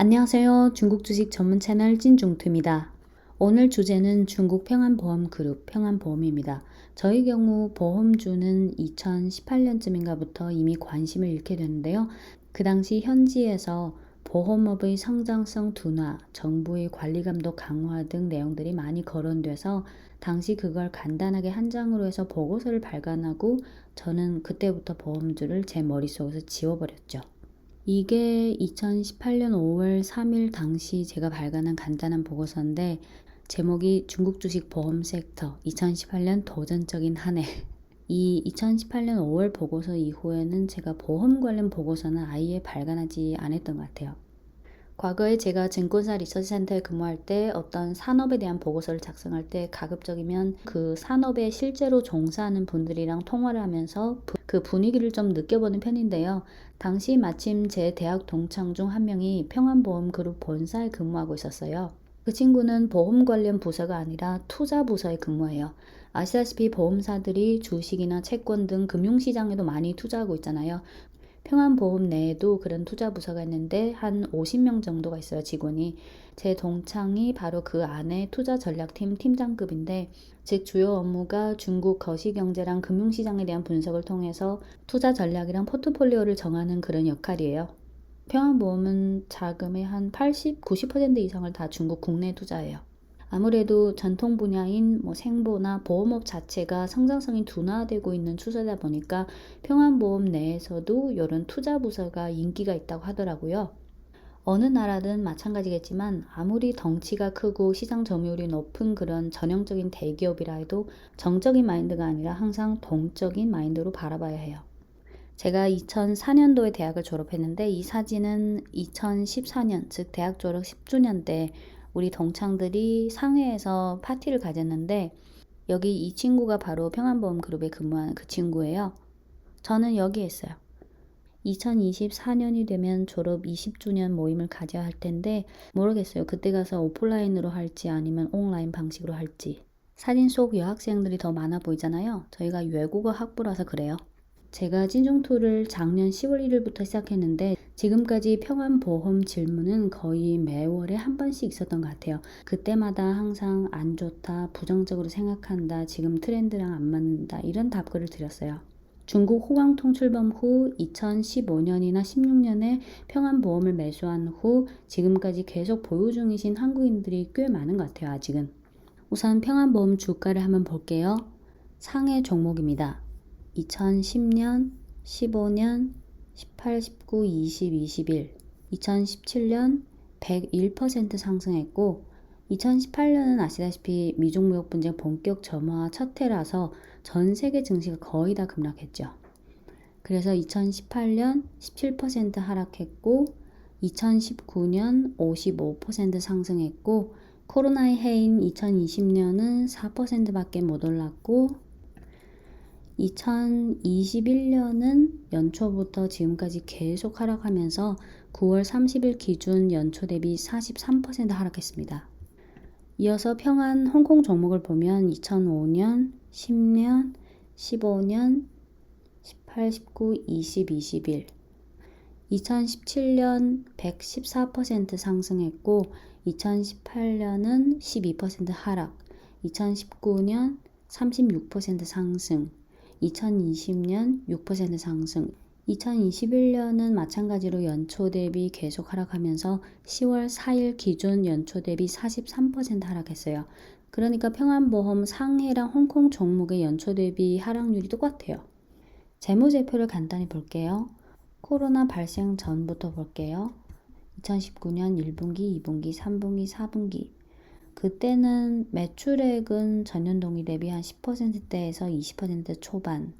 안녕하세요. 중국 주식 전문 채널 찐중투입니다. 오늘 주제는 중국 평안보험 그룹 평안보험입니다. 저희 경우 보험주는 2018년쯤인가부터 이미 관심을 잃게 됐는데요. 그 당시 현지에서 보험업의 성장성 둔화, 정부의 관리 감독 강화 등 내용들이 많이 거론돼서 당시 그걸 간단하게 한 장으로 해서 보고서를 발간하고 저는 그때부터 보험주를 제 머릿속에서 지워버렸죠. 이게 2018년 5월 3일 당시 제가 발간한 간단한 보고서인데 제목이 중국 주식 보험 섹터 2018년 도전적인 한 해. 이 2018년 5월 보고서 이후에는 제가 보험 관련 보고서는 아예 발간하지 않았던 것 같아요. 과거에 제가 증권사 리서치 센터에 근무할 때 어떤 산업에 대한 보고서를 작성할 때 가급적이면 그 산업에 실제로 종사하는 분들이랑 통화를 하면서 그 분위기를 좀 느껴보는 편인데요. 당시 마침 제 대학 동창 중 한 명이 평안보험 그룹 본사에 근무하고 있었어요. 그 친구는 보험 관련 부서가 아니라 투자 부서에 근무해요. 아시다시피 보험사들이 주식이나 채권 등 금융시장에도 많이 투자하고 있잖아요. 평안보험 내에도 그런 투자 부서가 있는데 한 50명 정도가 있어요, 직원이. 제 동창이 바로 그 안에 투자 전략팀 팀장급인데, 즉 주요 업무가 중국 거시경제랑 금융시장에 대한 분석을 통해서 투자 전략이랑 포트폴리오를 정하는 그런 역할이에요. 평안보험은 자금의 한 80, 90% 이상을 다 중국 국내 투자해요. 아무래도 전통 분야인 뭐 생보나 보험업 자체가 성장성이 둔화되고 있는 추세다 보니까 평안보험 내에서도 이런 투자 부서가 인기가 있다고 하더라고요. 어느 나라든 마찬가지겠지만 아무리 덩치가 크고 시장 점유율이 높은 그런 전형적인 대기업이라 해도 정적인 마인드가 아니라 항상 동적인 마인드로 바라봐야 해요. 제가 2004년도에 대학을 졸업했는데 이 사진은 2014년, 즉 대학 졸업 10주년 때 우리 동창들이 상해에서 파티를 가졌는데 여기 이 친구가 바로 평안보험 그룹에 근무하는 그 친구예요. 저는 여기에 있어요. 2024년이 되면 졸업 20주년 모임을 가져야 할 텐데 모르겠어요. 그때 가서 오프라인으로 할지 아니면 온라인 방식으로 할지. 사진 속 여학생들이 더 많아 보이잖아요. 저희가 외국어 학부라서 그래요. 제가 찐중투를 작년 10월 1일부터 시작했는데 지금까지 평안보험 질문은 거의 매월에 한 번씩 있었던 것 같아요. 그때마다 항상 안 좋다, 부정적으로 생각한다, 지금 트렌드랑 안 맞는다 이런 답글을 드렸어요. 중국 호황 통 출범 후 2015년이나 16년에 평안보험을 매수한 후 지금까지 계속 보유 중이신 한국인들이 꽤 많은 것 같아요, 아직은. 우선 평안보험 주가를 한번 볼게요. 상해 종목입니다. 2010년, 15년, 18, 19, 20, 21, 2017년 101% 상승했고 2018년은 아시다시피 미중 무역 분쟁 본격 점화 첫 해라서 전 세계 증시가 거의 다 급락했죠. 그래서 2018년 17% 하락했고 2019년 55% 상승했고 코로나의 해인 2020년은 4%밖에 못 올랐고 2021년은 연초부터 지금까지 계속 하락하면서 9월 30일 기준 연초 대비 43% 하락했습니다. 이어서 평안 홍콩 종목을 보면 2005년, 10년, 15년, 18, 19, 20, 21 2017년 114% 상승했고 2018년은 12% 하락, 2019년 36% 상승, 2020년 6% 상승, 2021년은 마찬가지로 연초 대비 계속 하락하면서 10월 4일 기준 연초 대비 43% 하락했어요. 그러니까 평안보험 상해랑 홍콩 종목의 연초 대비 하락률이 똑같아요. 재무제표를 간단히 볼게요. 코로나 발생 전부터 볼게요. 2019년 1분기, 2분기, 3분기, 4분기. 그때는 매출액은 전년 동기 대비 한 10%대에서 20% 초반.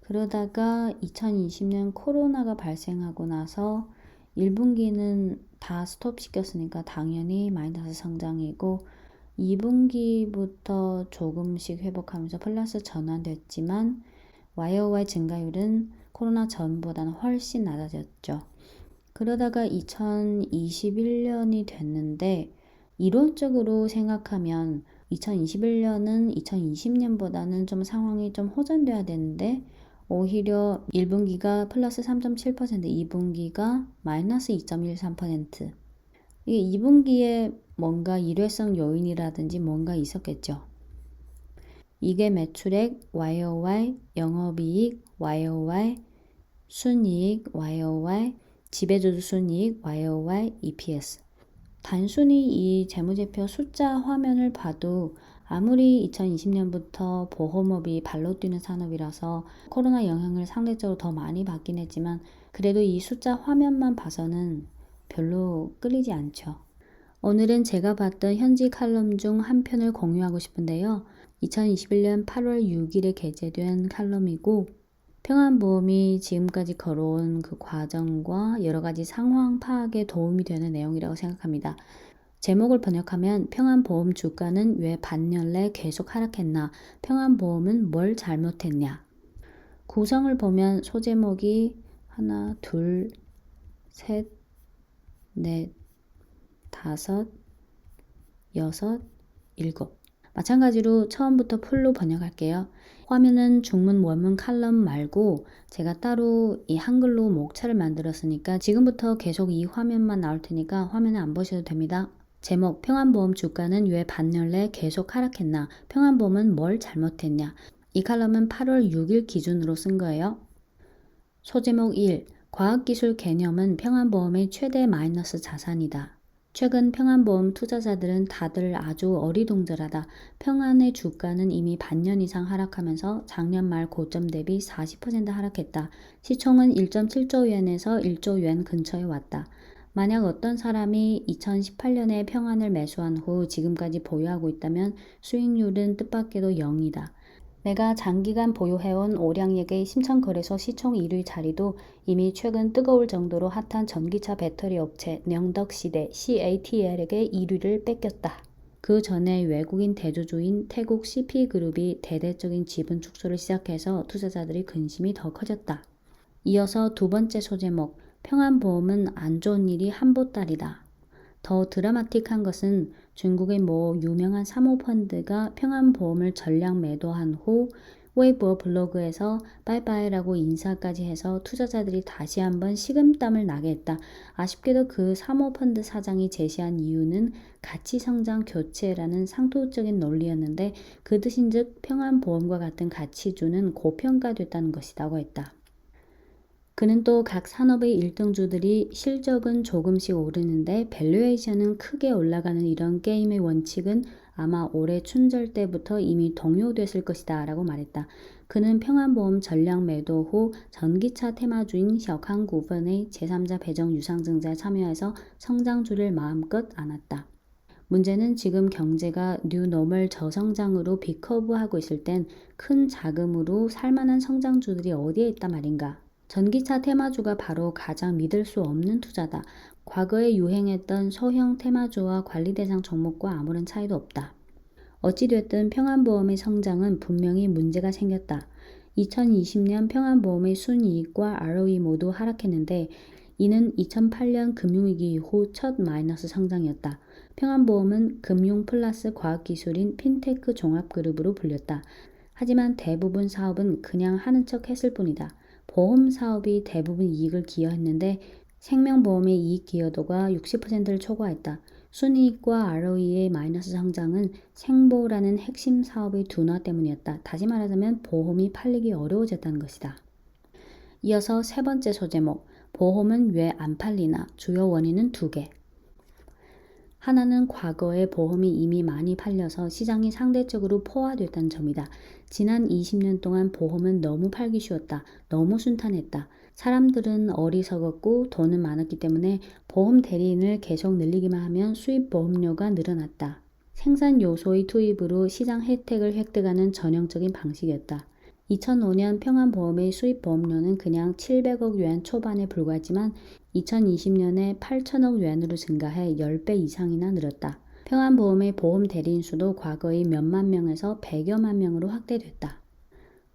그러다가 2020년 코로나가 발생하고 나서 1분기는 다 스톱 시켰으니까 당연히 마이너스 성장이고 2분기부터 조금씩 회복하면서 플러스 전환됐지만 YOY 증가율은 코로나 전보다는 훨씬 낮아졌죠. 그러다가 2021년이 됐는데 이론적으로 생각하면 2021년은 2020년보다는 좀 상황이 좀 호전돼야 되는데 오히려 1분기가 플러스 3.7%, 2분기가 마이너스 2.13%. 이게 2분기에 뭔가 일회성 요인이라든지 뭔가 있었겠죠. 이게 매출액 YOY, 영업이익 YOY, 순이익 YOY, 지배주주 순이익 YOY, EPS. 단순히 이 재무제표 숫자 화면을 봐도 아무리 2020년부터 보험업이 발로 뛰는 산업이라서 코로나 영향을 상대적으로 더 많이 받긴 했지만 그래도 이 숫자 화면만 봐서는 별로 끌리지 않죠. 오늘은 제가 봤던 현지 칼럼 중 한 편을 공유하고 싶은데요. 2021년 8월 6일에 게재된 칼럼이고 평안보험이 지금까지 걸어온 그 과정과 여러 가지 상황 파악에 도움이 되는 내용이라고 생각합니다. 제목을 번역하면 평안보험 주가는 왜 반년 내 계속 하락했나? 평안보험은 뭘 잘못했냐? 구성을 보면 소제목이 하나, 둘, 셋, 넷, 다섯, 여섯, 일곱. 마찬가지로 처음부터 풀로 번역할게요. 화면은 중문 원문 칼럼 말고 제가 따로 이 한글로 목차를 만들었으니까 지금부터 계속 이 화면만 나올 테니까 화면을 안 보셔도 됩니다. 제목 평안보험 주가는 왜 반년 내 계속 하락했나? 평안보험은 뭘 잘못했냐? 이 칼럼은 8월 6일 기준으로 쓴 거예요. 소제목 1. 과학기술 개념은 평안보험의 최대 마이너스 자산이다. 최근 평안보험 투자자들은 다들 아주 어리동절하다. 평안의 주가는 이미 반년 이상 하락하면서 작년 말 고점 대비 40% 하락했다. 시총은 1.7조 위엔에서 1조 위엔 근처에 왔다. 만약 어떤 사람이 2018년에 평안을 매수한 후 지금까지 보유하고 있다면 수익률은 뜻밖에도 0이다. 내가 장기간 보유해온 오량예의 심천거래소 시총 1위 자리도 이미 최근 뜨거울 정도로 핫한 전기차 배터리 업체 명덕시대 CATL에게 1위를 뺏겼다. 그 전에 외국인 대주주인 태국 CP그룹이 대대적인 지분 축소를 시작해서 투자자들의 근심이 더 커졌다. 이어서 두 번째 소제목, 평안보험은 안 좋은 일이 한보따리다. 더 드라마틱한 것은 중국의 모 유명한 사모펀드가 평안보험을 전량 매도한 후 웨이보 블로그에서 빠이빠이라고 인사까지 해서 투자자들이 다시 한번 식은땀을 나게 했다. 아쉽게도 그 사모펀드 사장이 제시한 이유는 가치 성장 교체라는 상투적인 논리였는데 그 뜻인즉 평안보험과 같은 가치주는 고평가됐다는 것이라고 했다. 그는 또 각 산업의 1등주들이 실적은 조금씩 오르는데 밸류에이션은 크게 올라가는 이런 게임의 원칙은 아마 올해 춘절 때부터 이미 동요됐을 것이다 라고 말했다. 그는 평안보험 전량 매도 후 전기차 테마주인 혁한구분의 제3자 배정 유상증자에 참여해서 성장주를 마음껏 안았다. 문제는 지금 경제가 뉴노멀 저성장으로 비커브하고 있을 땐 큰 자금으로 살만한 성장주들이 어디에 있단 말인가 전기차 테마주가 바로 가장 믿을 수 없는 투자다. 과거에 유행했던 소형 테마주와 관리 대상 종목과 아무런 차이도 없다. 어찌됐든 평안보험의 성장은 분명히 문제가 생겼다. 2020년 평안보험의 순이익과 ROE 모두 하락했는데 이는 2008년 금융위기 이후 첫 마이너스 성장이었다. 평안보험은 금융 플러스 과학기술인 핀테크 종합그룹으로 불렸다. 하지만 대부분 사업은 그냥 하는 척 했을 뿐이다. 보험 사업이 대부분 이익을 기여했는데 생명보험의 이익 기여도가 60%를 초과했다. 순이익과 ROE의 마이너스 성장은 생보라는 핵심 사업의 둔화 때문이었다. 다시 말하자면 보험이 팔리기 어려워졌다는 것이다. 이어서 세 번째 소제목, 보험은 왜 안 팔리나? 주요 원인은 두 개. 하나는 과거에 보험이 이미 많이 팔려서 시장이 상대적으로 포화됐다는 점이다. 지난 20년 동안 보험은 너무 팔기 쉬웠다. 너무 순탄했다. 사람들은 어리석었고 돈은 많았기 때문에 보험 대리인을 계속 늘리기만 하면 수입 보험료가 늘어났다. 생산 요소의 투입으로 시장 혜택을 획득하는 전형적인 방식이었다. 2005년 평안보험의 수입 보험료는 그냥 700억 yuan 초반에 불과했지만 2020년에 8천억 yuan으로 증가해 10배 이상이나 늘었다. 평안보험의 보험 대리인 수도 과거의 몇만 명에서 100여만 명으로 확대됐다.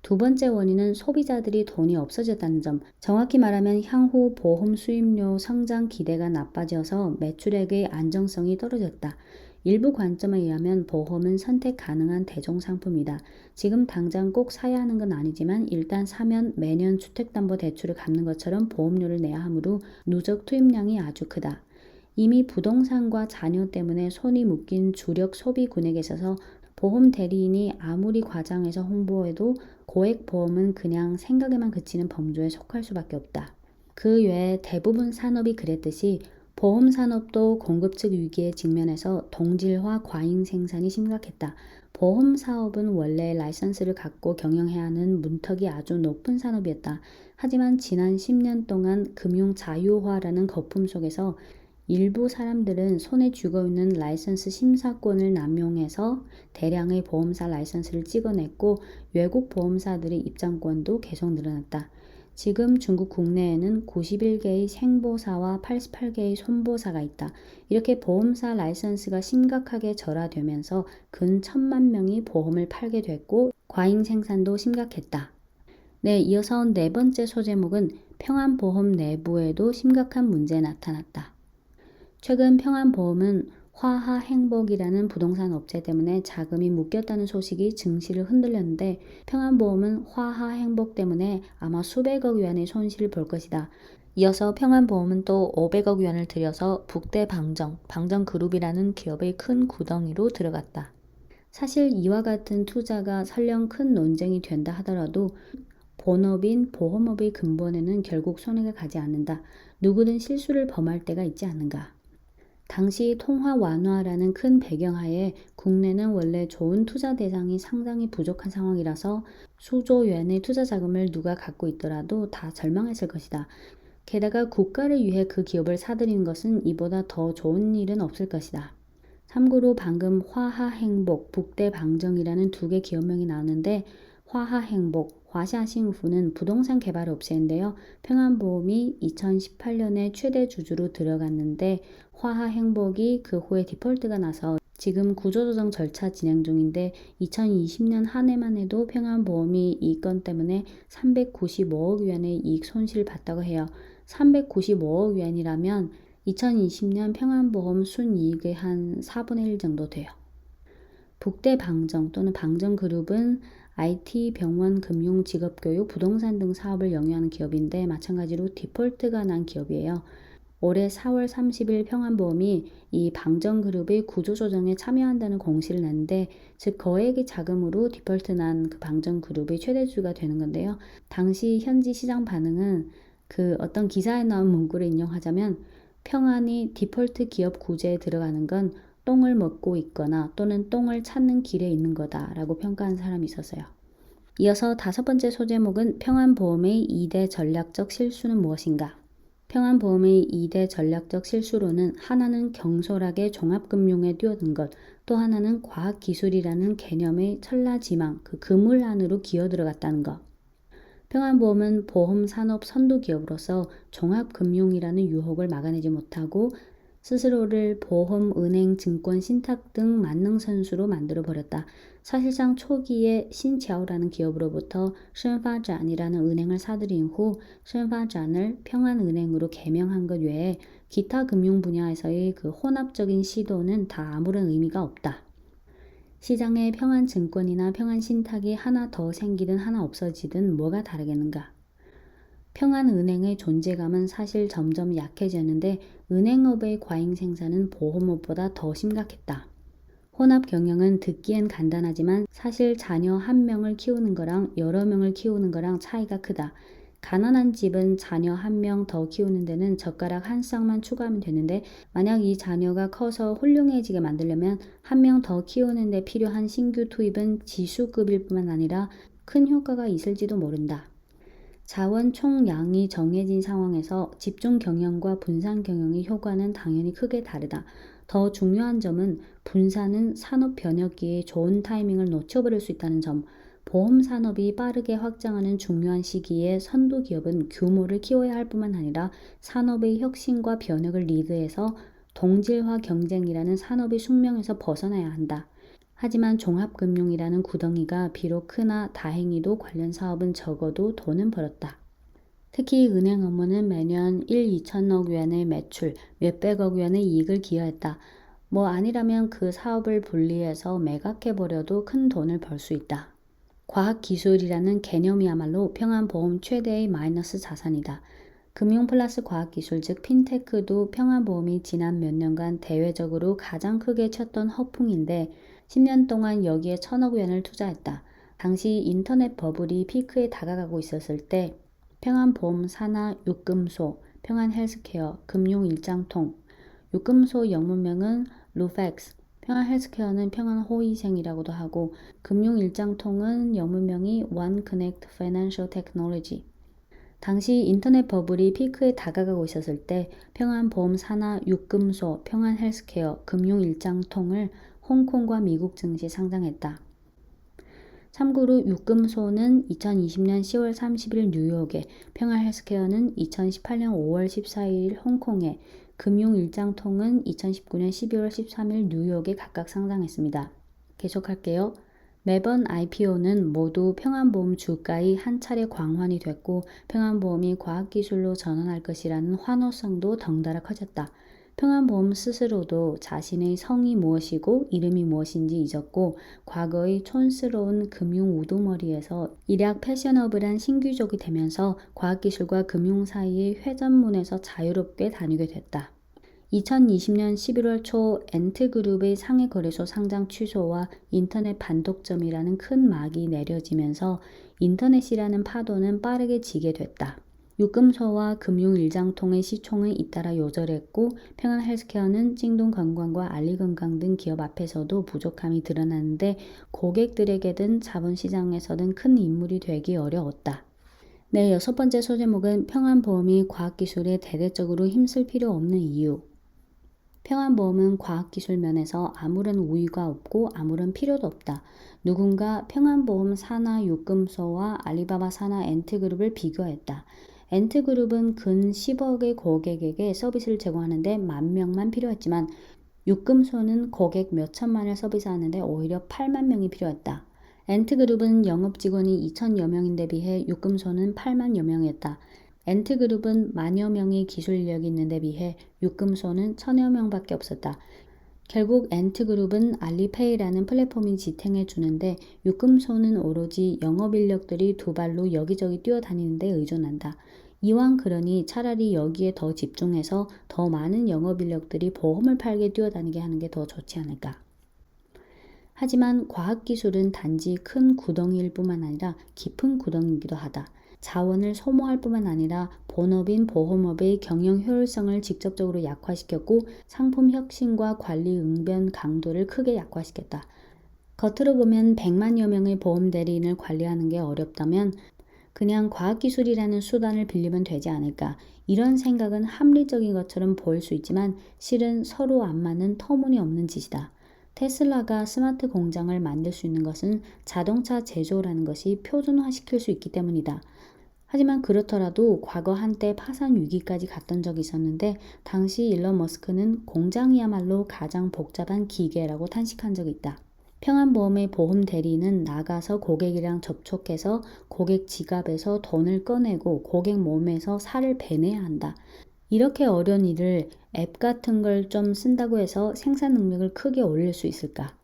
두 번째 원인은 소비자들이 돈이 없어졌다는 점. 정확히 말하면 향후 보험 수입료 성장 기대가 나빠져서 매출액의 안정성이 떨어졌다. 일부 관점에 의하면 보험은 선택 가능한 대종 상품이다. 지금 당장 꼭 사야 하는 건 아니지만 일단 사면 매년 주택담보대출을 갚는 것처럼 보험료를 내야 하므로 누적 투입량이 아주 크다. 이미 부동산과 자녀 때문에 손이 묶인 주력 소비군에 계셔서 보험 대리인이 아무리 과장해서 홍보해도 고액 보험은 그냥 생각에만 그치는 범주에 속할 수밖에 없다. 그 외에 대부분 산업이 그랬듯이 보험 산업도 공급 측 위기에 직면해서 동질화 과잉 생산이 심각했다. 보험 사업은 원래 라이선스를 갖고 경영해야 하는 문턱이 아주 높은 산업이었다. 하지만 지난 10년 동안 금융 자유화라는 거품 속에서 일부 사람들은 손에 쥐고 있는 라이선스 심사권을 남용해서 대량의 보험사 라이선스를 찍어냈고 외국 보험사들의 입장권도 계속 늘어났다. 지금 중국 국내에는 91개의 생보사와 88개의 손보사가 있다. 이렇게 보험사 라이선스가 심각하게 절하되면서 근 천만 명이 보험을 팔게 됐고 과잉 생산도 심각했다. 네, 이어서 네 번째 소제목은 평안보험 내부에도 심각한 문제 나타났다. 최근 평안보험은 화하 행복이라는 부동산 업체 때문에 자금이 묶였다는 소식이 증시를 흔들렸는데 평안보험은 화하 행복 때문에 아마 수백억 위안의 손실을 볼 것이다. 이어서 평안보험은 또 500억 위안을 들여서 북대 방정, 방정그룹이라는 기업의 큰 구덩이로 들어갔다. 사실 이와 같은 투자가 설령 큰 논쟁이 된다 하더라도 본업인 보험업의 근본에는 결국 손해가 가지 않는다. 누구든 실수를 범할 때가 있지 않는가. 당시 통화 완화라는 큰 배경하에 국내는 원래 좋은 투자 대상이 상당히 부족한 상황이라서 수조元의 투자 자금을 누가 갖고 있더라도 다 절망했을 것이다. 게다가 국가를 위해 그 기업을 사들이는 것은 이보다 더 좋은 일은 없을 것이다. 참고로 방금 화하행복, 북대방정이라는 두 개 기업명이 나왔는데 화하행복, 화샤싱후는 부동산 개발 업체인데요. 평안보험이 2018년에 최대 주주로 들어갔는데 화하행복이 그 후에 디폴트가 나서 지금 구조조정 절차 진행 중인데 2020년 한 해만 해도 평안보험이 이 건 때문에 395억 위안의 이익 손실을 봤다고 해요. 395억 위안이라면 2020년 평안보험 순이익의 한 4분의 1 정도 돼요. 북대방정 또는 방정그룹은 IT, 병원, 금융, 직업교육, 부동산 등 사업을 영위하는 기업인데 마찬가지로 디폴트가 난 기업이에요. 올해 4월 30일 평안보험이 이 방정그룹의 구조조정에 참여한다는 공시를 냈는데 즉 거액의 자금으로 디폴트 난 그 방정그룹의 최대주가 되는 건데요. 당시 현지 시장 반응은 그 어떤 기사에 나온 문구를 인용하자면 평안이 디폴트 기업 구제에 들어가는 건 똥을 먹고 있거나 또는 똥을 찾는 길에 있는 거다라고 평가한 사람이 있었어요. 이어서 다섯 번째 소제목은 평안보험의 2대 전략적 실수는 무엇인가? 평안보험의 2대 전략적 실수로는 하나는 경솔하게 종합금융에 뛰어든 것, 또 하나는 과학기술이라는 개념의 천라지망, 그 그물 안으로 기어 들어갔다는 것. 평안보험은 보험산업 선도기업으로서 종합금융이라는 유혹을 막아내지 못하고 스스로를 보험, 은행, 증권, 신탁 등 만능 선수로 만들어 버렸다. 사실상 초기에 신치아오라는 기업으로부터 신파잔이라는 은행을 사들인 후 신파잔을 평안은행으로 개명한 것 외에 기타 금융 분야에서의 그 혼합적인 시도는 다 아무런 의미가 없다. 시장에 평안 증권이나 평안 신탁이 하나 더 생기든 하나 없어지든 뭐가 다르겠는가? 평안은행의 존재감은 사실 점점 약해졌는데 은행업의 과잉 생산은 보험업보다 더 심각했다. 혼합 경영은 듣기엔 간단하지만 사실 자녀 한 명을 키우는 거랑 여러 명을 키우는 거랑 차이가 크다. 가난한 집은 자녀 한 명 더 키우는 데는 젓가락 한 쌍만 추가하면 되는데 만약 이 자녀가 커서 훌륭해지게 만들려면 한 명 더 키우는 데 필요한 신규 투입은 지수급일 뿐만 아니라 큰 효과가 있을지도 모른다. 자원 총량이 정해진 상황에서 집중 경영과 분산 경영의 효과는 당연히 크게 다르다. 더 중요한 점은 분산은 산업 변혁기에 좋은 타이밍을 놓쳐버릴 수 있다는 점. 보험 산업이 빠르게 확장하는 중요한 시기에 선도 기업은 규모를 키워야 할 뿐만 아니라 산업의 혁신과 변혁을 리드해서 동질화 경쟁이라는 산업의 숙명에서 벗어나야 한다. 하지만 종합금융이라는 구덩이가 비록 크나 다행히도 관련 사업은 적어도 돈은 벌었다. 특히 은행 업무는 매년 1, 2천억 위안의 매출, 몇백억 위안의 이익을 기여했다. 뭐 아니라면 그 사업을 분리해서 매각해버려도 큰 돈을 벌 수 있다. 과학기술이라는 개념이야말로 평안보험 최대의 마이너스 자산이다. 금융 플러스 과학기술 즉 핀테크도 평안보험이 지난 몇 년간 대외적으로 가장 크게 쳤던 허풍인데 10년 동안 여기에 천억 원을 투자했다. 당시 인터넷 버블이 피크에 다가가고 있었을 때 평안보험 산하 육금소, 평안헬스케어, 금융일장통, 육금소 영문명은 루펙스, 평안헬스케어는 평안호위생이라고도 하고 금융일장통은 영문명이 One Connect Financial Technology. 당시 인터넷 버블이 피크에 다가가고 있었을 때 평안보험 산하 육금소, 평안헬스케어, 금융일장통을 홍콩과 미국 증시 상장했다. 참고로 육금소는 2020년 10월 30일 뉴욕에, 평안헬스케어는 2018년 5월 14일 홍콩에, 금융일장통은 2019년 12월 13일 뉴욕에 각각 상장했습니다. 계속할게요. 매번 IPO는 모두 평안보험 주가의 한 차례 광환이 됐고 평안보험이 과학기술로 전환할 것이라는 환호성도 덩달아 커졌다. 평안보험 스스로도 자신의 성이 무엇이고 이름이 무엇인지 잊었고 과거의 촌스러운 금융 우두머리에서 일약 패셔너블한 신규족이 되면서 과학기술과 금융 사이의 회전문에서 자유롭게 다니게 됐다. 2020년 11월 초 엔트그룹의 상해 거래소 상장 취소와 인터넷 반독점이라는 큰 막이 내려지면서 인터넷이라는 파도는 빠르게 지게 됐다. 육금소와 금융일장통의 시총은 잇따라 요절했고 평안헬스케어는 찡동 관광과 알리건강 등 기업 앞에서도 부족함이 드러나는데 고객들에게든 자본시장에서든 큰 인물이 되기 어려웠다. 네, 여섯 번째 소제목은 평안보험이 과학기술에 대대적으로 힘쓸 필요 없는 이유. 평안보험은 과학기술 면에서 아무런 우위가 없고 아무런 필요도 없다. 누군가 평안보험 산하 육금소와 알리바바 산하 엔트그룹을 비교했다. 엔트그룹은 근 10억의 고객에게 서비스를 제공하는데 만 명만 필요했지만 육금소는 고객 몇 천만을 서비스하는데 오히려 8만 명이 필요했다. 엔트그룹은 영업 직원이 2천여 명인데 비해 육금소는 8만여 명이었다. 엔트그룹은 만여 명의 기술 인력이 있는데 비해 육금소는 천여 명밖에 없었다. 결국 엔트그룹은 알리페이라는 플랫폼이 지탱해 주는데 육금소는 오로지 영업 인력들이 두 발로 여기저기 뛰어다니는 데 의존한다. 이왕 그러니 차라리 여기에 더 집중해서 더 많은 영업 인력들이 보험을 팔게 뛰어다니게 하는 게 더 좋지 않을까. 하지만 과학기술은 단지 큰 구덩이일 뿐만 아니라 깊은 구덩이기도 하다. 자원을 소모할 뿐만 아니라 본업인 보험업의 경영 효율성을 직접적으로 약화시켰고 상품 혁신과 관리 응변 강도를 크게 약화시켰다. 겉으로 보면 100만여 명의 보험 대리인을 관리하는 게 어렵다면 그냥 과학기술이라는 수단을 빌리면 되지 않을까. 이런 생각은 합리적인 것처럼 보일 수 있지만 실은 서로 안 맞는 터무니없는 짓이다. 테슬라가 스마트 공장을 만들 수 있는 것은 자동차 제조라는 것이 표준화시킬 수 있기 때문이다. 하지만 그렇더라도 과거 한때 파산 위기까지 갔던 적이 있었는데 당시 일론 머스크는 공장이야말로 가장 복잡한 기계라고 탄식한 적이 있다. 평안보험의 보험 대리는 나가서 고객이랑 접촉해서 고객 지갑에서 돈을 꺼내고 고객 몸에서 살을 베내야 한다. 이렇게 어려운 일을 앱 같은 걸 좀 쓴다고 해서 생산 능력을 크게 올릴 수 있을까?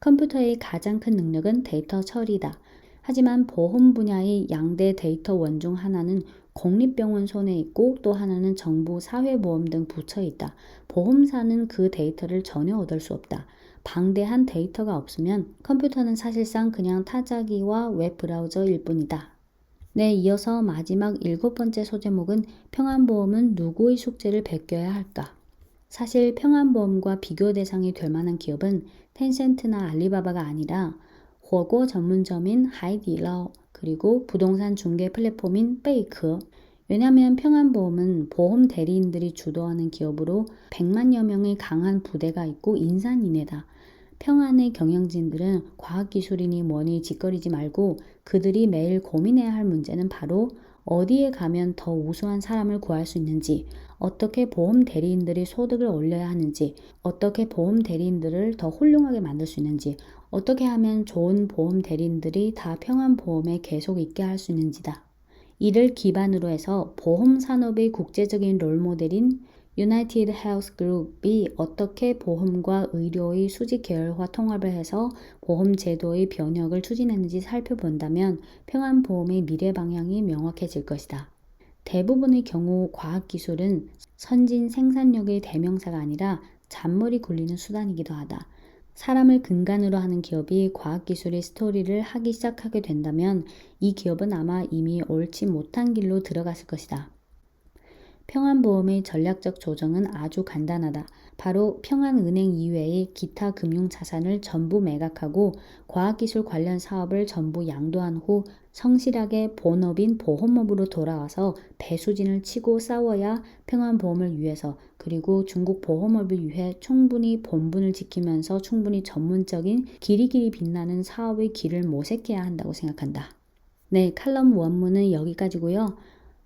컴퓨터의 가장 큰 능력은 데이터 처리다. 하지만 보험 분야의 양대 데이터 원 중 하나는 공립병원 손에 있고 또 하나는 정부 사회보험 등 부처에 있다. 보험사는 그 데이터를 전혀 얻을 수 없다. 방대한 데이터가 없으면 컴퓨터는 사실상 그냥 타자기와 웹브라우저일 뿐이다. 네, 이어서 마지막 일곱 번째 소제목은 평안보험은 누구의 숙제를 베껴야 할까? 사실 평안보험과 비교 대상이 될 만한 기업은 텐센트나 알리바바가 아니라 火锅 전문점인 하이디라오 그리고 부동산 중개 플랫폼인 베이크 왜냐하면 평안보험은 보험 대리인들이 주도하는 기업으로 100만여 명의 강한 부대가 있고 인산인해다. 평안의 경영진들은 과학기술이니 뭐니 짓거리지 말고 그들이 매일 고민해야 할 문제는 바로 어디에 가면 더 우수한 사람을 구할 수 있는지, 어떻게 보험 대리인들이 소득을 올려야 하는지, 어떻게 보험 대리인들을 더 훌륭하게 만들 수 있는지, 어떻게 하면 좋은 보험 대리인들이 다 평안보험에 계속 있게 할 수 있는지다. 이를 기반으로 해서 보험 산업의 국제적인 롤모델인 유나이티드 헬스 그룹이 어떻게 보험과 의료의 수직 계열화 통합을 해서 보험 제도의 변혁을 추진했는지 살펴본다면 평안보험의 미래 방향이 명확해질 것이다. 대부분의 경우 과학기술은 선진 생산력의 대명사가 아니라 잔머리 굴리는 수단이기도 하다. 사람을 근간으로 하는 기업이 과학기술의 스토리를 하기 시작하게 된다면 이 기업은 아마 이미 옳지 못한 길로 들어갔을 것이다. 평안보험의 전략적 조정은 아주 간단하다. 바로 평안은행 이외의 기타 금융 자산을 전부 매각하고 과학기술 관련 사업을 전부 양도한 후 성실하게 본업인 보험업으로 돌아와서 배수진을 치고 싸워야 평안보험을 위해서 그리고 중국 보험업을 위해 충분히 본분을 지키면서 충분히 전문적인 길이길이 빛나는 사업의 길을 모색해야 한다고 생각한다. 네, 칼럼 원문은 여기까지고요.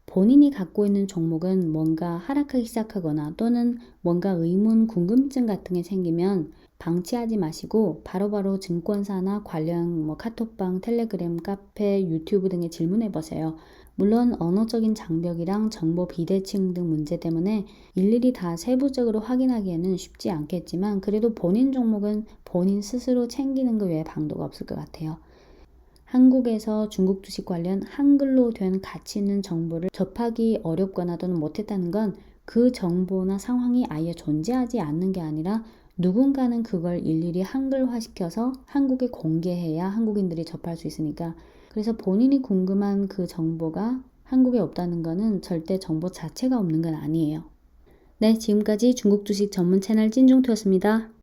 본인이 갖고 있는 종목은 뭔가 하락하기 시작하거나 또는 뭔가 의문, 궁금증 같은 게 생기면 방치하지 마시고 바로바로 증권사나 관련 뭐 카톡방, 텔레그램, 카페, 유튜브 등에 질문해 보세요. 물론 언어적인 장벽이랑 정보 비대칭 등 문제 때문에 일일이 다 세부적으로 확인하기에는 쉽지 않겠지만 그래도 본인 종목은 본인 스스로 챙기는 것 외에 방도가 없을 것 같아요. 한국에서 중국 주식 관련 한글로 된 가치 있는 정보를 접하기 어렵거나 또는 못했다는 건 그 정보나 상황이 아예 존재하지 않는 게 아니라 누군가는 그걸 일일이 한글화시켜서 한국에 공개해야 한국인들이 접할 수 있으니까 그래서 본인이 궁금한 그 정보가 한국에 없다는 거는 절대 정보 자체가 없는 건 아니에요. 네, 지금까지 중국 주식 전문 채널 찐중투였습니다.